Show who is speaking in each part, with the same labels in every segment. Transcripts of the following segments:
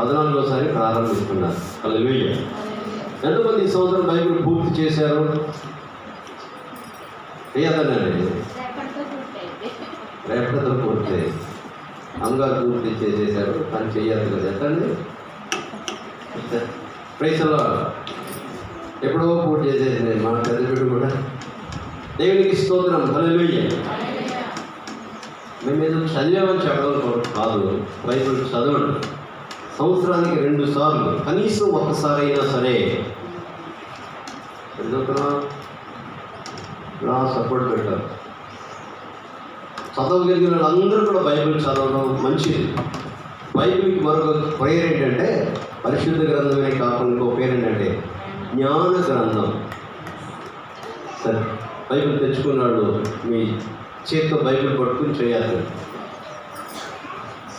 Speaker 1: పద్నాలుగోసారి ప్రారంభిస్తున్నారు. హల్లెలూయా. ఎంతమంది ఈ సంవత్సరం బైబిల్ పూర్తి చేశారు?
Speaker 2: రేపటితో
Speaker 1: పూర్తి. అమ్మగారు పూర్తి చేసేసారు కానీ చెయ్యాలి కదా. ఎత్తండి ప్రైసలో ఎప్పుడో పూర్తి చేసేసింది మా పెద్ద బిడ్డ కూడా. దేవునికి స్తోత్రం. హల్లెలూయా. మేము ఏదో చదివామని చెప్పడం కాదు. బైబిల్ చదవండి. సంవత్సరానికి రెండు సార్లు కనీసం ఒక్కసారి అయినా సరే. ఎందుకున్నా? సపోర్ట్ పెట్టారు చదవగలిగిన వాళ్ళందరూ కూడా బైబిల్ చదవడం మంచిది. బైబిల్కి మరొక పేరు ఏంటంటే పరిశుద్ధ గ్రంథమే కాకుండా ఇంకో పేరు ఏంటంటే జ్ఞాన గ్రంథం. సరే బైబిల్ తెచ్చుకున్నాడు మీ చేతితో బైబిల్ పట్టుకుని చేయాలి.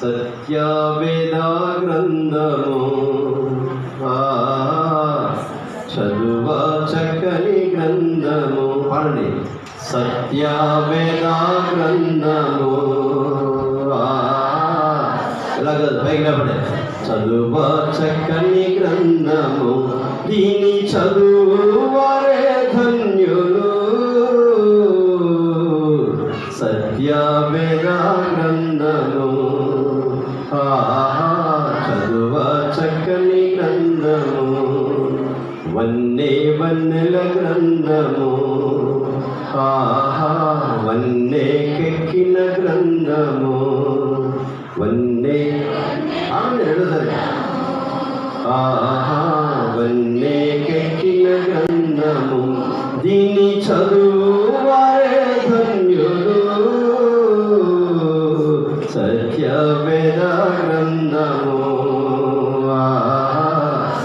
Speaker 1: సత్యవేద గ్రంథము చదువ చక్కని గ్రంథము. పాడండి. సత్యవేద గ్రంథము ఆ, ఇలాగ పైకి లేపడే. చదువ చక్కని గ్రంథము. దీని చదువారే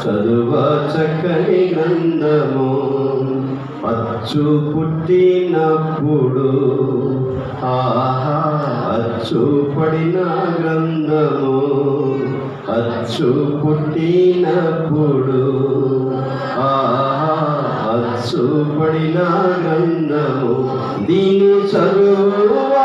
Speaker 1: చదువ చక్కని గ్రంథము అచ్చు పుట్టినప్పుడు ఆహా అచ్చు పడిన గ్రంథము అచ్చు పుట్టినప్పుడు ఆహా అచ్చు పడిన గ్రంథము దీని చదువు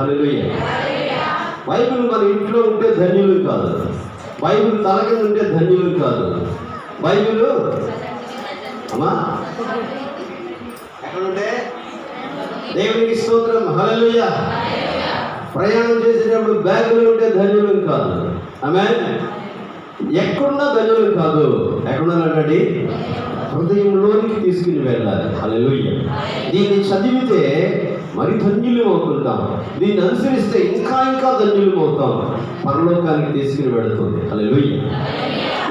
Speaker 1: స్తోత్రం బైబిల్ మన ఇంట్లో ఉంటే ధన్యులు కాదు. బైబిల్ తల కింద ఉంటే ధన్యులు కాదు. బైబిల్ అమ్మా. ఎక్కడుంటే? దేవునికి స్తోత్రం. హలలుయ ప్రయాణం చేసేటప్పుడు బ్యాగులు ఉంటే ధన్యులు కాదు. ఆమె ఎక్కడున్నా ధన్యులు కాదు. ఎక్కడున్నానండి హృదయంలోనికి తీసుకుని వెళ్ళాలి. హల్లెలూయా. దీన్ని చదివితే మరి ధన్యులు అవుతుంటాం దీన్ని అనుసరిస్తే ఇంకా ఇంకా ధన్యులు అవుతాం పరలోకానికి తీసుకుని వెళుతుంది. అలా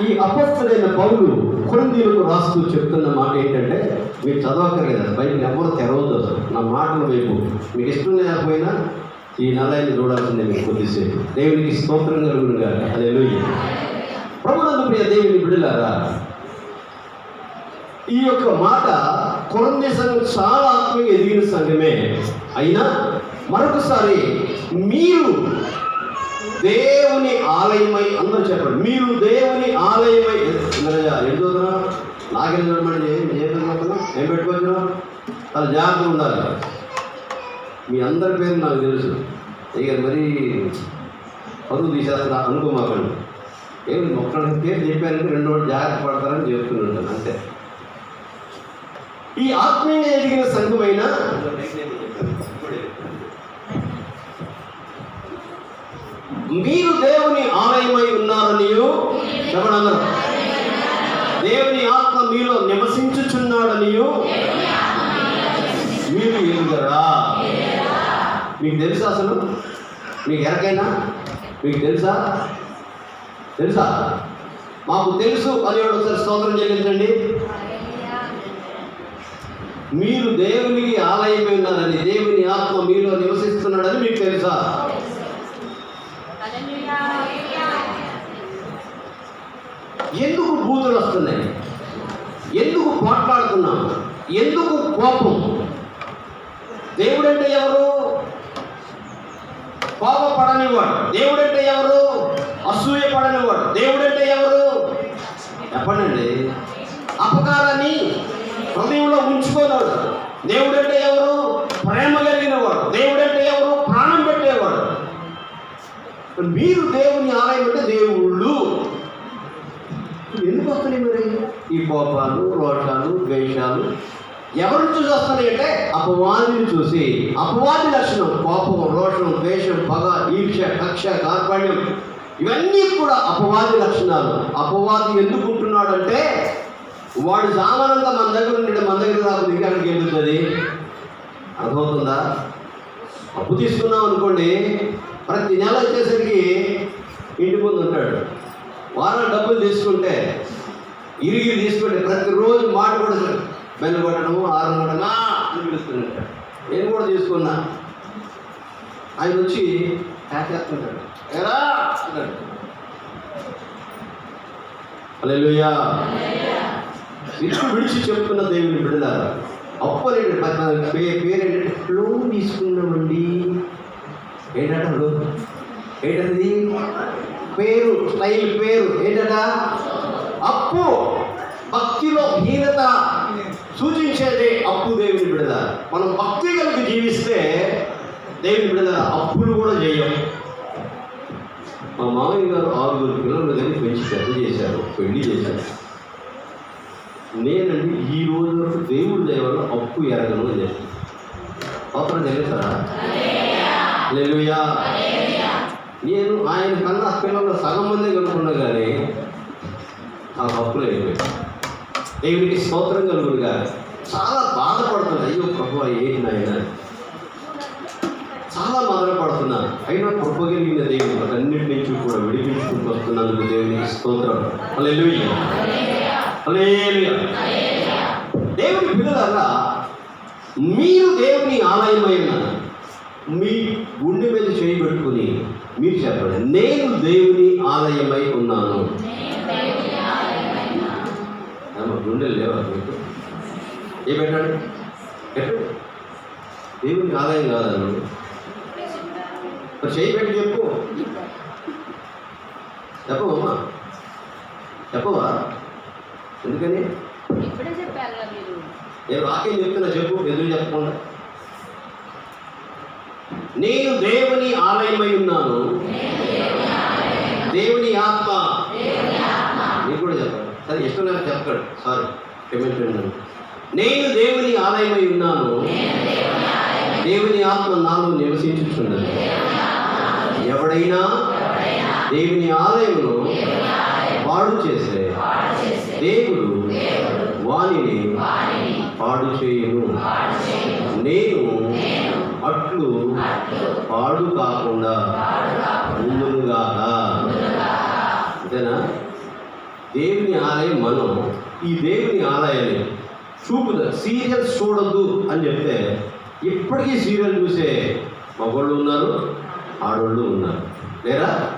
Speaker 1: ఈ అపస్తుడైన పౌరులు కొరిందీలకు రాస్తూ చెప్తున్న మాట ఏంటంటే మీరు చదవక్కర్లేదు బయట ఎవరు తెరవద్దు అసలు. నా మాటల వైపు. మీకు ఇష్టం లేకపోయినా ఈ నలయాన్ని చూడాల్సిందే మీకు కొద్దిసేపు. దేవునికి స్తోత్రం కలుగును గాక. హల్లెలూయా. ప్రభునందు ప్రియ దేవుని బిడ్డలారా ఈ యొక్క మాట కొరంది సంఘం చాలా ఆత్మీయంగా ఎదిగిన సంఘమే. అయినా మరొకసారి మీరు దేవుని ఆలయమై అందరూ చెప్పండి. మీరు దేవుని ఆలయమై ఎంతో నాకేం చూడమని ఏం ఏం చదువుతున్నా? ఏం పెట్టుకోవచ్చు చాలా జాగ్రత్తగా ఉండాలి. మీ అందరి పేరు నాకు తెలుసు. ఇక మరి పరువు తీసేస్తున్నా అనుకోమాకండి. ఏమి ఒక్కడి పేరు చెప్పారంటే రెండు రోజులు జాగ్రత్త పడతారని చెప్తున్నాను అంతే. ఈ ఆత్మీయంగా ఎదిగిన సంఘమైన మీరు దేవుని ఆలయమై ఉన్నారని చెప్పండి దేవుని ఆత్మ మీలో నివసించుచున్నాడని మీరు ఎదుగరా మీకు తెలుసా అసలు? మీకు ఎరకైనా? మీకు తెలుసా? తెలుసా? మాకు తెలుసు అని ఒకసారి స్తోత్రం చెల్లించండి. మీరు దేవునికి ఆలయమే ఉన్నారని దేవుని ఆత్మ మీలో నివసిస్తున్నాడని మీకు తెలుసా? ఎందుకు బూతులు వస్తున్నాయి? ఎందుకు పోట్లాడుతున్నాం ఎందుకు కోపం? దేవుడంటే ఎవరు? కోపపడనివాడు దేవుడంటే ఎవరు? అసూయ పడనివాడు దేవుడంటే ఎవరు? చెప్పండి అపకారాన్ని హృదయంలో ఉంచుకోలేడు దేవుడు అంటే ఎవరు? ప్రేమ కలిగిన వాడు దేవుడు అంటే ఎవరు? ప్రాణం పెట్టేవాడు. మీరు దేవుని ఆలయం అంటే దేవుళ్ళు. ఎందుకు వస్తున్నాయి మరి? ఈ కోపాలు రోషాలు ద్వేషాలు ఎవరిని చూసి వస్తున్నాయి అంటే అపవాదిని చూసి. అపవాది లక్షణం కోపం రోషం ద్వేషం పగ ఈర్ష కక్ష కార్పణ్యం ఇవన్నీ కూడా అపవాది లక్షణాలు. అపవాది ఎందుకు ఉంటున్నాడంటే వాడు సామానంతా మన దగ్గర ఉండి మన దగ్గర రాకపోతే ఇంకా అక్కడికి అర్థమవుతుందా? అప్పు తీసుకున్నాం అనుకోండి ప్రతి నెల వచ్చేసరికి ఇంటి ముందు ఉంటాడు. వారం డబ్బులు తీసుకుంటే ఇరిగి తీసుకుంటే ప్రతిరోజు మాట కూడా బెల్ల కొట్టడము ఆరు కొట్టడమా అని పిలుస్తుంటాడు నేను కూడా తీసుకున్నా. ఆయన వచ్చి హ్యాకేస్తుంటాడు ఎలా అంటాడు. అలెలుయా ఇల్లు విడిచి చెప్తున్న దేవుని బిడ్డలారా అప్పు అనేది పేరు ఏంటంటే లోన్ తీసుకున్నామండి ఏంటంట లోన్ ఏంటది? పేరు స్టైల్ పేరు ఏంటట? అప్పు భక్తిలో హీనత సూచించేదే అప్పు దేవుని బిడద మనం భక్తి కలిగి జీవిస్తే దేవుని బిడద అప్పులు కూడా చేయం మా మామయ్య గారు ఆరుగురు పిల్లలు కానీ పెంచి పెద్ద చేశారు పెళ్ళి చేశారు. నేనండి ఈ రోజు వరకు దేవుడి దయవల్ల అప్పు ఎరగను అని చెప్పి అవసరం తెలుస్తారా లేలుయా నేను ఆయన కన్నా పిల్లలు సగం మంది కనుక్కున్నా కానీ ఆ అప్పులు అయిపోయాయి. దేవునికి స్తోత్రం కలుగురుగా చాలా బాధపడుతుంది అయ్యో ప్రభు ఏంటి నాయన? చాలా బాధపడుతున్నా. అయినా కృప దేవుడు అన్నిటి నుంచి కూడా విడిపించుకుంటూ వస్తున్నందుకు దేవునికి స్తోత్రం. హల్లెలూయా. దేవుని పిల్లలారా మీరు దేవుని ఆలయమైన మీ గుండె మీద చేయి పెట్టుకుని మీరు చెప్పండి నేను దేవుని ఆలయమై ఉన్నాను. గుండెలు లేవా మీకు? ఏ పెట్టాడు దేవుని ఆలయం కాదా నువ్వు మరి చేయి పెట్టి చెప్పు. చెప్పవమ్మా చెప్పవా? ఎందుకని? నేను వాక్యం చెప్తున్నా చెప్పు ఎదురు చెప్పకుండా? నేను దేవుని ఆలయమై ఉన్నాను. దేవుని ఆత్మ. నీకు కూడా చెప్పాలి. సరే ఇష్టం నాకు చెప్పాడు సారీ క్షమించండి. నేను దేవుని ఆలయమై ఉన్నాను. దేవుని ఆత్మ నాలో నివసించుచున్నది. ఎవడైనా దేవుని ఆలయమును పాడు చేసే దేవుడు వాణిని పాడు చేయను. నేను అట్లు పాడు కాకుండా ముందుగా అంతేనా దేవుని ఆలయం మనం. ఈ దేవుని ఆలయాన్ని చూపుదా సీరియల్స్ చూడద్దు అని చెప్తే ఇప్పటికీ సీరియల్ చూసే మగవాళ్ళు ఉన్నారు ఆడవాళ్ళు ఉన్నారు. లేరా?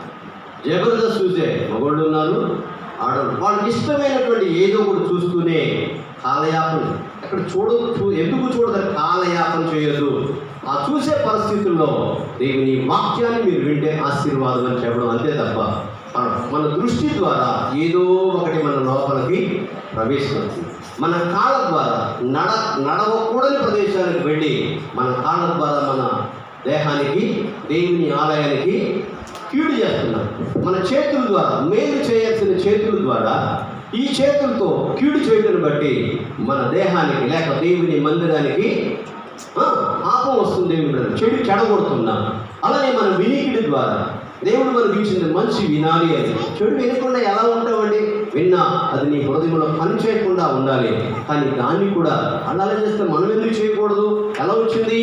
Speaker 1: జబర్దస్త్ చూసే మగోళ్ళు ఉన్నారు. ఆడవాళ్ళు. వాళ్ళకి ఇష్టమైనటువంటి ఏదో ఒకటి చూస్తూనే కాలయాపన. అక్కడ చూడ చూ- ఎందుకు చూడదు కాలయాపన చేయొద్దు? ఆ చూసే పరిస్థితుల్లో దేవుని వాక్యాన్ని మీరు వింటే ఆశీర్వాదం అని చెప్పడం అంతే తప్ప మన- మన దృష్టి ద్వారా ఏదో ఒకటి మన లోపలికి ప్రవేశిస్తుంది. మన కాళ్ళ ద్వారా నడ నడవకూడని ప్రదేశానికి వెళ్ళి మన కాళ్ళ ద్వారా మన దేహానికి దేవుని ఆలయానికి కీడు చేస్తున్నాం. మన చేతుల ద్వారా మేలు చేయాల్సిన చేతుల ద్వారా ఈ చేతులతో కీడు చేయటం బట్టి మన దేహానికి లేక దేవుని మందిరానికి పాపం వస్తుంది దేవుడు చెడు చెడగొడుతున్నాం. అలానే మన వినికిడి ద్వారా దేవుడు మనకి ఇచ్చింది మంచి వినాలి అని చెడు వినకుండా ఎలా ఉంటామండి విన్నా అది నీ హృదయంలో పని చేయకుండా ఉండాలి. కానీ దాన్ని కూడా అలా చేస్తే మనం ఎందుకు చేయకూడదు? ఎలా వచ్చింది?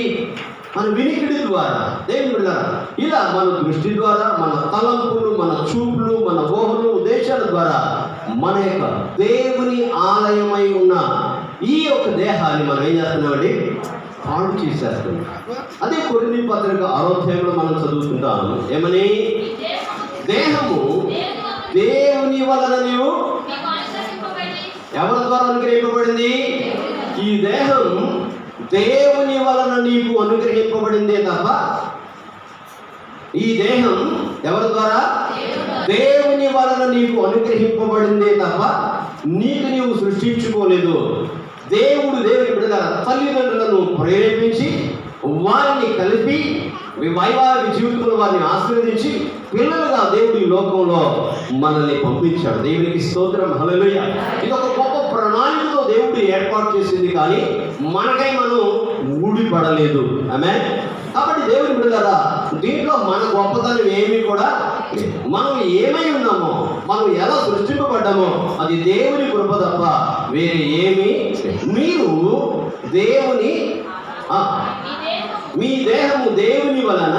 Speaker 1: మన వినికిడి ద్వారా దేవుని ఇలా మన దృష్టి ద్వారా మన తలంపులు మన చూపులు మన ఊహలు ఉద్దేశాల ద్వారా మన యొక్క దేవుని ఆలయమై ఉన్న ఈ యొక్క దేహాన్ని మనం ఏం చేస్తున్నామండి? పాడు చేసేస్తున్నాం. అదే కొన్ని పత్రిక ఆరోగ్యంలో మనం చదువుకుంటాము ఏమని? దేహము దేవుని వలన నీవు ఎవరి ద్వారా అనుగ్రహింపబడింది? ఈ దేహం దేవుని వలన నీకు అనుగ్రహింపబడిందే తప్ప ఈ దేహం ఎవరి ద్వారా? దేవుని వలన నీకు అనుగ్రహింపబడిందే తప్ప నీకు నీవు సృష్టించుకోలేదు. దేవుడు దేవుని బిడ్డ తల్లిదండ్రులను ప్రేరేపించి వారిని కలిపి వైవాహిక జీవితంలో వారిని ఆశీర్వదించి పిల్లలుగా దేవుడి లోకంలో మనల్ని పంపించాడు. దేవునికి స్తోత్రం. హలలుయ ఇది ఒక గొప్ప ప్రణాళికతో దేవుడు ఏర్పాటు చేసింది కానీ మనకై మనం ఊడిపడలేదు. ఆమె కాబట్టి దేవుడు బిడ్డలారా దీంట్లో మన గొప్పతనం ఏమీ కూడా మనం ఏమై ఉన్నామో మనం ఎలా సృష్టింపబడ్డామో అది దేవుని కృప తప్ప వేరే ఏమీ మీరు దేవుని మీ దేహము దేవుని వలన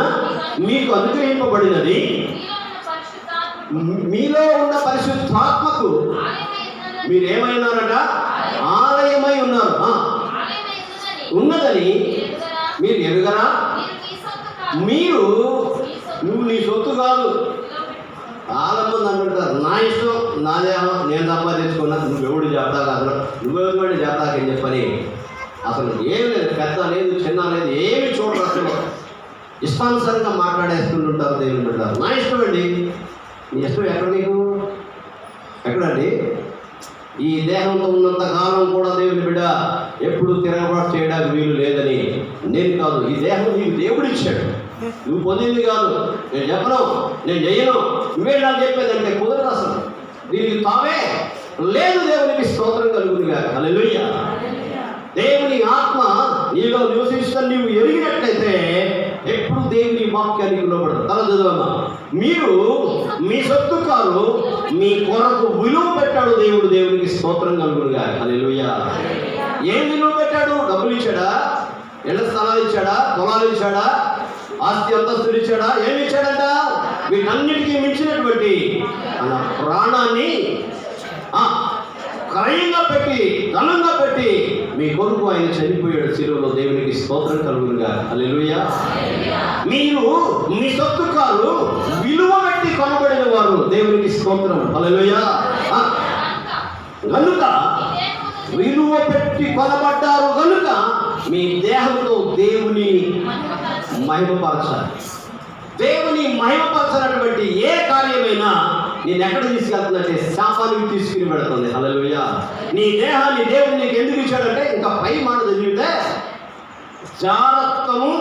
Speaker 1: మీకు అనుగ్రహింపబడినది.
Speaker 2: మీలో ఉన్న పరిశుద్ధాత్మకు
Speaker 1: మీరేమైనారట?
Speaker 2: ఆలయమై
Speaker 1: ఉన్నారు.
Speaker 2: ఉన్నదని మీరు ఎరుగరా?
Speaker 1: మీరు నువ్వు నీ సొత్తు కాదు. చాలామంది అనుకుంటారు నా ఇష్టం నా దేహం నేను సంపాదించుకున్నా నువ్వు ఎవడు చెప్తావు అసలు నువ్వెవడు చెప్తాకని చెప్పని అసలు ఏం లేదు పెద్ద లేదు చిన్న లేదు ఏమి చూడరు అసలు. ఇష్టానుసారంగా మాట్లాడేస్తుంటుంటారు దేవుని బిడ్డారు నా ఇష్టం అండి. నీ ఇష్టం ఎక్కడ నీకు? ఎక్కడండి? ఈ దేహంతో ఉన్నంత కాలం కూడా దేవుని బిడ్డ ఎప్పుడు తిరగబాటు చేయడానికి వీలు లేదని నేను కాదు. ఈ దేహం నీకు దేవుడు ఇచ్చాడు. నువ్వు పొందింది కాదు. నేను చెప్పను నేను చెయ్యను. నువ్వే నాకు చెప్పేదంటే కుదరదు అసలు. దీనికి తావే లేదు దేవునికి స్తోత్రం కలుగునిగా హల్లెలూయా. దేవుని ఆత్మ నీలో నివసిస్తున్న నీవు ఎరిగినట్లయితే ఎప్పుడు దేవుని వాక్యానికి లోపడదు తల చదవమ్మా. మీరు మీ సొత్తు కారు మీ కొరకు విలువ పెట్టాడు దేవుడు దేవునికి స్తోత్రం కలుగురుగా అది ఏం విలువ పెట్టాడు? డబ్బులు ఇచ్చాడా? ఇళ్ళ స్థలాలు ఇచ్చాడా? పొలాలు ఇచ్చాడా? ఆస్తి అంతస్తులు ఇచ్చాడా? ఏమి ఇచ్చాడంట? వీటన్నిటికీ మించినటువంటి ప్రాణాన్ని ఆ, క్రయంగా పెట్టి ఘనంగా పెట్టి మీ కొరకు ఆయన చనిపోయాడు. శిలువలో దేవునికి స్తోత్రం కలుగునుగా అల్లెలుయ్యా మీరు మీ సొత్తు కాదు విలువ పెట్టి కొనబడిన వారు దేవునికి స్తోత్రం. అల్లెలుయ్యా కనుక విలువ పెట్టి కొనబడ్డారు కనుక మీ దేహంతో దేవుని మహిమపరచాలి. దేవుని మహిమపరచినటువంటి ఏ కార్యమైనా నేను ఎక్కడ తీసుకెళ్తున్నట్టే శాపానికి తీసుకుని పెడుతుంది హల్లెలూయా. నీ దేహాన్ని దేవుడు నీకు ఎందుకు ఇచ్చాడంటే ఇంకా పై మాట చదివితే జాగ్రత్తము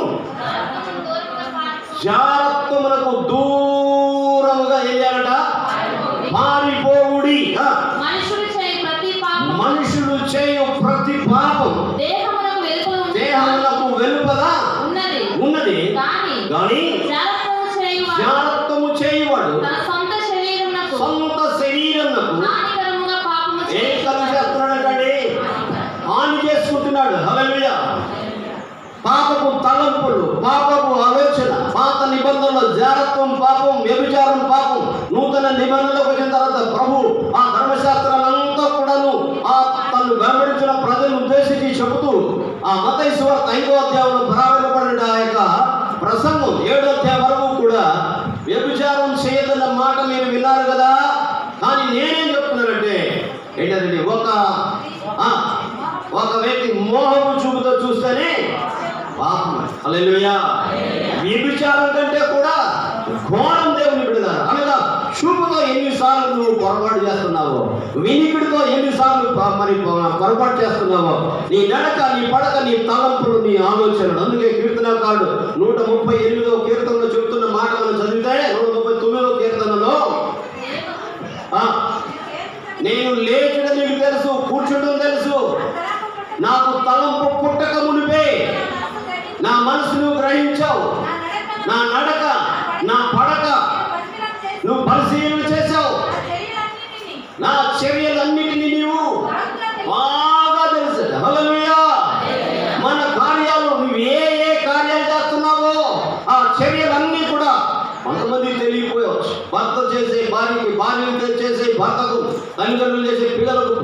Speaker 2: దానమును దూరముగా
Speaker 1: చేయాలట మారిపోవుడి.
Speaker 2: మనుషులు చేయి ప్రతి పాపం.
Speaker 1: దేహములకు వెలుపల
Speaker 2: ఉన్నది.
Speaker 1: ఉన్నది.
Speaker 2: కానీ
Speaker 1: చేసుకుంటున్నాడు హల్లెలూయ. పాపపు తలంపులు పాపపు ఆలోచన పాత నిబంధనల జారత్వం పాపం వ్యభిచారం పాపం నూతన నిబంధనలకు వచ్చిన తర్వాత ప్రభు ఆ ధర్మశాస్త్రాలంతా కూడాను ఆ తను వెంబడించిన ప్రజలను ఉద్దేశించి చెబుతూ ఆ మత మతైశ్వర ఐదో అధ్యాయంలో ప్రారంభపడిన ఆ యొక్క ప్రసంగం ఏడో అధ్యాయం వరకు కూడా వ్యభిచారం చేయదన్న మాట మీరు విన్నారు కదా? కానీ నేనేం చెప్తున్నానంటే ఏంటంటే ఒక ఒక వ్యక్తి చూపుతో చూస్తేనే పాపం వ్యభిచారం కంటే కూడా ఘోరం దేవుని విడుదల అనగా చూపుతో ఎన్నిసార్లు నువ్వు పొరపాటు చేస్తున్నావో వినికిడితో ఎన్నిసార్లు మరి పొరపాటు చేస్తున్నావో నీ నడక నీ పడక నీ తలంపులు నీ ఆలోచనలు. అందుకే కీర్తనకారుడు నూట ముప్పై ఎనిమిదో కీర్తనలో చెబుతున్న మాట మనం నూట ముప్పై తొమ్మిదో కీర్తనలో ఆ, నేను లేచడం నీకు తెలుసు కూర్చుండడం తెలుసు నాకు తలంపు పుట్టక మునిపే మనసు మనసును గ్రహించావు. నా నడక నా పడక నువ్వు పరిశీలన చేశావు. నా చర్యలన్నిటినీ నీవు బాగా తెలుసు మన కార్యాలు నువ్వు ఏ ఏ కార్యాలు చేస్తున్నావో ఆ చర్యలన్నీ కూడా కొంతమంది తెలియపోయావు భర్త చేసే భార్యకి భార్య చేసే భర్తకు తల్లిదండ్రులు చేసే పిల్లలకు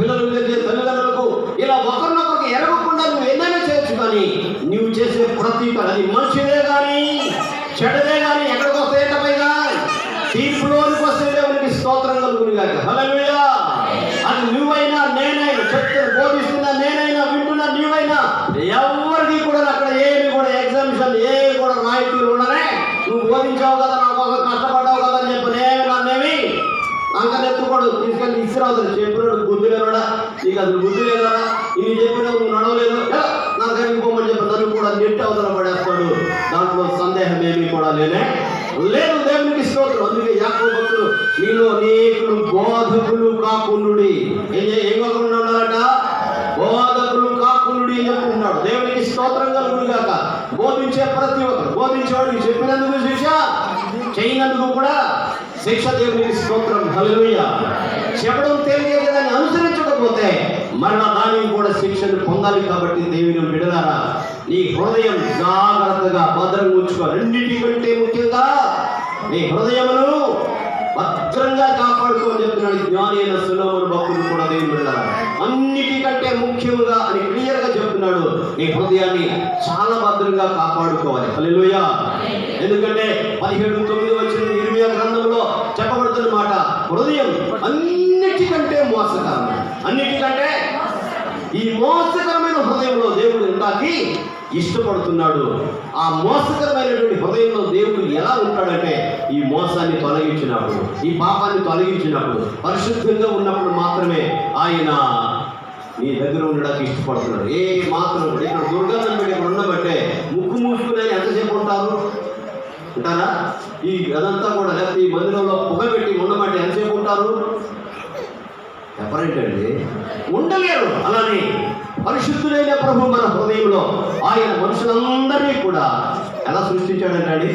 Speaker 1: నువ్వు కదా నా కోసం కష్టపడ్డావు కదా అని చెప్పి. నేను నన్నేమి? అంకనెత్తుకోడు తీసుకెళ్ళి ఇసిరావుతుంది చెప్పినాడు బుద్ధి లేవాడా నీకు అసలు బుద్ధి లేదా ఇది చెప్పినా నువ్వు నడవలేదు. నాకు నా చెప్పి. తను కూడా నెట్టి అవతల పడేస్తాడు. దాంట్లో సందేహం ఏమీ కూడా లేనే లేదు. దేవునికి స్తోత్రం. అందుకే యాకోబు భక్తులు మీలో అనేకులు బోధకులు కాకుండుడి. ఏం ఏం కాకుండా ఉండాలట? బోధకులు కాకుండుడి అని చెప్పుకుంటున్నాడు. దేవునికి స్తోత్రం కలుగుడు గాక బోధించే ప్రతి ఒక్కరు బోధించేవాడు చెప్పినందుకు చేయనందుకు కూడా శిక్ష దేవుని స్తోత్రం. హలలుయ చెప్పడం తెలియదు దాన్ని అనుసరించకపోతే మరణ దానికి కూడా శిక్షను పొందాలి కాబట్టి దేవుని విడదారా నీ హృదయం జాగ్రత్తగా భద్రంగా ఉంచుకో. రెండింటికంటే ముఖ్యంగా నీ హృదయమును భద్రంగా కాపాడుకో చెప్తున్నాడు జ్ఞాని అయిన సులోముడు భక్తులు కూడా దేవుని విడదారా అన్నిటికంటే ముఖ్యముగా అని నీ హృదయాన్ని చాలా భద్రంగా కాపాడుకోవాలి. ఎందుకంటే పదిహేడు తొమ్మిది వచ్చిన ఇరవై గ్రంథంలో చెప్పబడుతున్న మాట హృదయం అన్నిటికంటే మోసకరం అన్నిటికంటే ఈ మోసకరమైన హృదయంలో దేవుడు ఇందాకి ఇష్టపడుతున్నాడు. ఆ మోసకరమైనటువంటి హృదయంలో దేవుడు ఎలా ఉంటాడంటే ఈ మోసాన్ని తొలగించినప్పుడు ఈ పాపాన్ని తొలగించినప్పుడు పరిశుద్ధంగా ఉన్నప్పుడు మాత్రమే ఆయన నీ దగ్గర ఉండడానికి ఇష్టపడుతున్నారు ఏ మాత్రం కూడా ఇక్కడ దుర్గంధం పెట్టి ఇక్కడ ఉండబట్టే ముక్కు మూసుకుని ఆయన ఎంతసేపు ఉంటారు? ఉంటారా? ఈ అదంతా కూడా లేకపోతే ఈ మందిరంలో పొగ పెట్టి ఉండమంటే ఎంతసేపు ఉంటారు? ఎవరేంటండి? ఉండలేరు అలానే. పరిశుద్ధులైన ప్రభు మన హృదయంలో ఆయన మనుషులందరినీ కూడా ఎలా సృష్టించాడంటే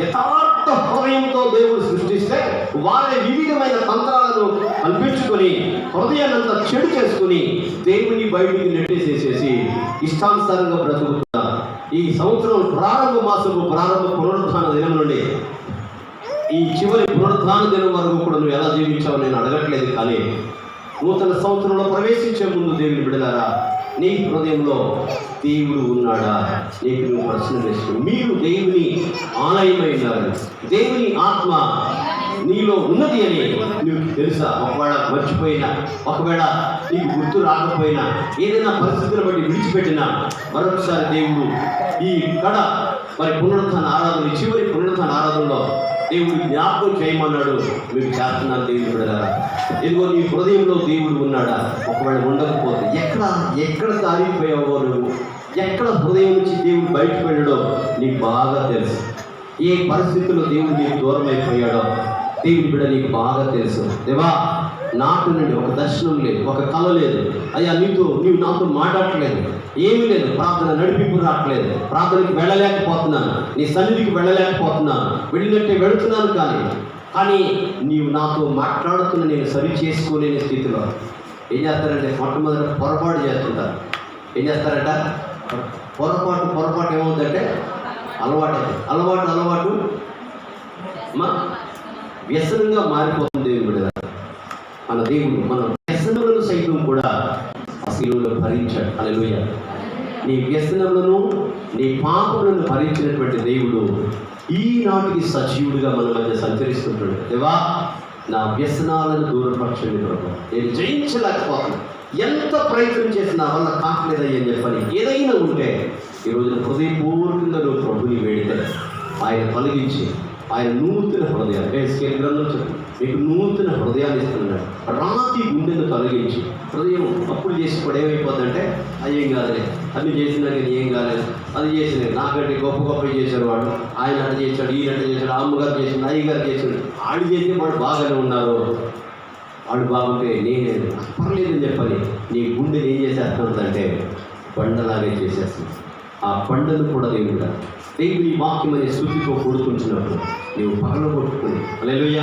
Speaker 1: యథార్థ హృదయంతో దేవుడు సృష్టిస్తే వారి వివిధమైన తంత్రాలను అనిపించుకొని హృదయాన్నంతా చెడు చేసుకుని దేవుని బయటికి నెట్టేసేసేసి ఇష్టానుసారంగా బ్రతుకుతున్నారు ఈ సంవత్సరం ప్రారంభ మాసము ప్రారంభ పునరుద్ధాన దినం నుండి ఈ చివరి పునరుద్ధాన దినం వరకు కూడా నువ్వు ఎలా జీవించావు నేను అడగట్లేదు కానీ నూతన సంవత్సరంలో ప్రవేశించే ముందు దేవుని బిడలారా నీ హృదయంలో దేవుడు ఉన్నాడా? నీకు నువ్వు ప్రశ్న వేసుకో మీరు దేవుని ఆలయమైనారు. దేవుని ఆత్మ నీలో ఉన్నది అని నీకు తెలుసా? ఒకవేళ మర్చిపోయినా ఒకవేళ నీకు గుర్తు రాకపోయినా ఏదైనా పరిస్థితులను బట్టి విడిచిపెట్టినా మరొకసారి దేవుడు ఈ కడ మరి పునరుత్థాన ఆరాధన చివరి పునరుత్థాన ఆరాధనలో దేవుడు జ్ఞాపకం చేయమన్నాడు. మీకు చేస్తున్నాను దేవుడు బిడ్డలారా. ఇదిగో నీ హృదయంలో దేవుడు ఉన్నాడా? ఒకవేళ ఉండకపోతే ఎక్కడ ఎక్కడ తారిపోయావో నువ్వు? ఎక్కడ హృదయం నుంచి దేవుడు బయటకు వెళ్ళడో నీకు బాగా తెలుసు. ఏ పరిస్థితుల్లో దేవుడు నీకు దూరం అయిపోయాడో దేవుని బిడ్డ నీకు బాగా తెలుసు. దేవా నాకు నుండి ఒక దర్శనం లేదు ఒక కళ లేదు. అయ్యా నీతో నీవు నాతో మాట్లాడట్లేదు. ఏమీ లేదు ప్రార్థన నడిపింపు రావట్లేదు. ప్రార్థనకి వెళ్ళలేకపోతున్నాను. నీ సన్నిధికి వెళ్ళలేకపోతున్నాను. వెళ్ళినట్టే వెళుతున్నాను కానీ కానీ నీవు నాతో మాట్లాడుతున్న నేను సరి చేసుకోలేని స్థితిలో. ఏం చేస్తారంటే మొట్టమొదటి పొరపాటు చేస్తుంటారు. ఏం చేస్తారట? పొరపాటు పొరపాటు ఏమవుతుందంటే అలవాటు అలవాటు అలవాటు వ్యసనంగా మారిపోతుంది. మన దేవుడు మన వ్యసనములను సైతం కూడా ఆ శిలువలో భరించాడు. అలెలుయ నీ వ్యసనములను నీ పాపములను భరించినటువంటి దేవుడు ఈనాటికి సజీవుడిగా మన మధ్య సంచరిస్తుంటాడు. దేవా నా వ్యసనాలను దూరపరచండి ప్రభు. నేను జయించలేకపోతున్నాను ఎంత ప్రయత్నం చేసినా వల్ల కావట్లేదయ్యా అని చెప్పని ఏదైనా ఉంటే ఈ హృదయపూర్వకంగా నువ్వు ప్రభుని వేడితే ఆయన తొలగించి ఆయన నూతన హృదయాలు. వేసుకెళ్ళి గ్రంథం చెప్పు. మీకు నూతన హృదయాన్ని ఇస్తున్నాడు. రాతి గుండెను తొలగించి. హృదయం అప్పుడు చేసి ఇప్పుడు ఏమైపోతుందంటే అది ఏం కాదులే. అన్ని చేసినా కానీ ఏం కాలేదు. అది చేసిన నాకంటే గొప్ప గొప్ప చేశాడు వాడు? ఆయన అట్ట చేశాడు ఈయన అట్ట చేశాడు అమ్మగారు అమ్మగారు చేశాడు అయ్యగారు చేశాడు ఆడు చేసి వాడు బాగానే ఉన్నారు. వాడు బాగుంటే నేనే పర్లేదని చెప్పని నీ గుండెని ఏం చేసేస్తుందంటే బండలాగే చేసేస్తుంది. ఆ బండను కూడా దేవుడు దేవుని వాక్యం అనే స్థుతితో కూడుకుంటున్నప్పుడు నీవు పగలగొట్టుకుని అలెలుయ్య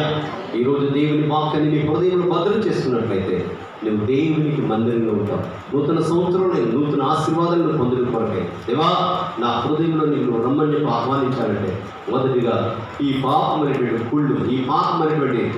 Speaker 1: ఈరోజు దేవుని వాక్యాన్ని నీ హృదయంలో భద్రం చేసుకున్నట్లయితే నువ్వు దేవునికి మందిరంగా ఉంటావు నూతన సంవత్సరంలో నూతన ఆశీర్వాదాలను పొందిన కొరకే. దేవా నా హృదయంలో నిన్ను రమ్మని చెప్పి ఆహ్వానించాలంటే మొదటిగా ఈ పాపం అనేటువంటి కుళ్ళు ఈ పాపం అనేటువంటి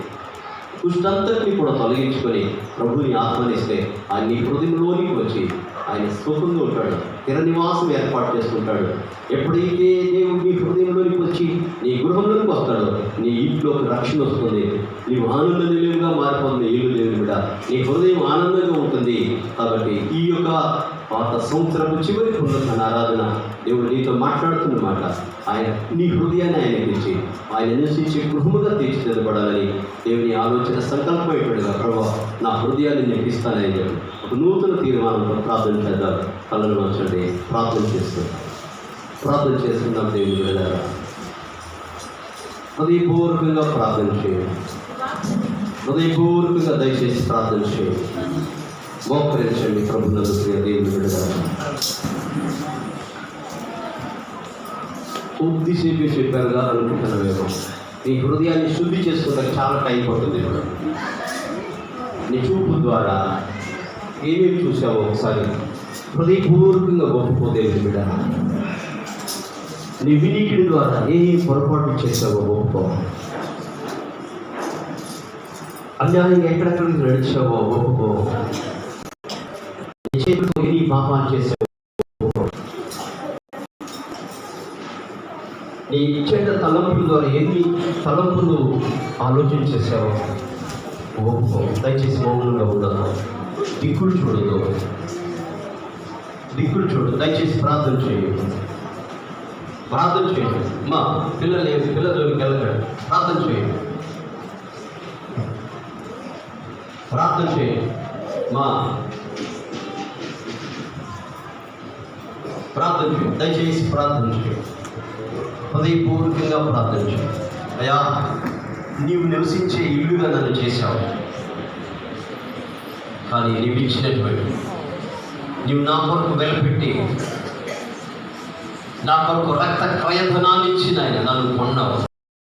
Speaker 1: కుష్టంతటిని కూడా తొలగించుకొని ప్రభుని ఆహ్వానిస్తే ఆయన నీ హృదయంలోనికి వచ్చి ఆయన సుఖంగా ఉంటాడు స్థిర నివాసం ఏర్పాటు చేసుకుంటాడు. ఎప్పుడైతే దేవుడు నీ హృదయంలోనికి వచ్చి నీ గృహంలోనికి వస్తాడో నీ ఇంట్లోకి రక్షణ వస్తుంది. నీవు ఆనంద నిలయంగా మారిపోతుంది ఏలు దేవుని బిడ్డ నీ హృదయం ఆనందంగా ఉంటుంది. కాబట్టి ఈ యొక్క పాత సంవత్సరపు చివరికి ఉన్న ఆరాధన దేవుడు నీతో మాట్లాడుతున్న మాట. ఆయన నీ హృదయాన్ని ఆయన ఇచ్చి ఆయన నివసించి గృహముగా తీర్చిదిద్దబడాలని దేవుని ఆలోచన సంకల్పం సంకల్పమైనట్టుగా ప్రభావ నా హృదయాన్ని నేను ఇస్తానని చెప్పి ఒక నూతన తీర్మానంతో ప్రార్థన చేద్దాం. కళ్ళను మార్చండి. ప్రార్థన చేస్తున్నాం. ప్రార్థన చేస్తున్నాం దేవుని వెళ్ళారా హృదయపూర్వకంగా ప్రార్థన చేయండి. హృదయపూర్వకంగా దయచేసి ప్రార్థన చేయండి. మోకరించండి ప్రభుత్వ ప్రియ దేవుని విడుదల కొద్దిసేపే చెప్పారుగా అనుకుంటున్నావేమో నీ హృదయాన్ని శుద్ధి చేసుకోవడానికి చాలా టైం పడుతుంది. నీ చూపు ద్వారా ఏమేమి చూసావో ఒకసారి హృదయపూర్వకంగా గొప్పపోతే బిడ్డ నీ వినికిడి ద్వారా ఏ ఏ పొరపాటు చేసావో గొప్ప. అన్యాయంగా ఎక్కడెక్కడికి నడిచావో ఒప్పుకో. చేతితో ఎన్ని పాపాలు చేసావు నీ చెడ్డ తలంపుల ద్వారా ఎన్ని తలంపులు ఆలోచన చేసావో ఒప్పుకో. దయచేసి మౌనంగా ఉండదు దిక్కులు చూడదు దిక్కులు చూడు దయచేసి ప్రార్థన చేయండి. ప్రార్థన చేయండి. మా పిల్లలు పిల్లలు వెళ్ళకండి ప్రార్థన చేయండి. ప్రార్థన చేయండి. మా ప్రార్థన చేయండి. దయచేసి ప్రార్థన చేయండి. హృదయపూర్వకంగా ప్రార్థన చేయండి. అయ్యా నీవు నివసించే ఇల్లుగా నన్ను చేశావు. కానీ నీవు ఇచ్చినటువంటి నీవు నా కొరకు వెలపెట్టి నా కొరకు రక్త క్రయధనాన్ని ఇచ్చిన ఆయన నన్ను కొన్నావు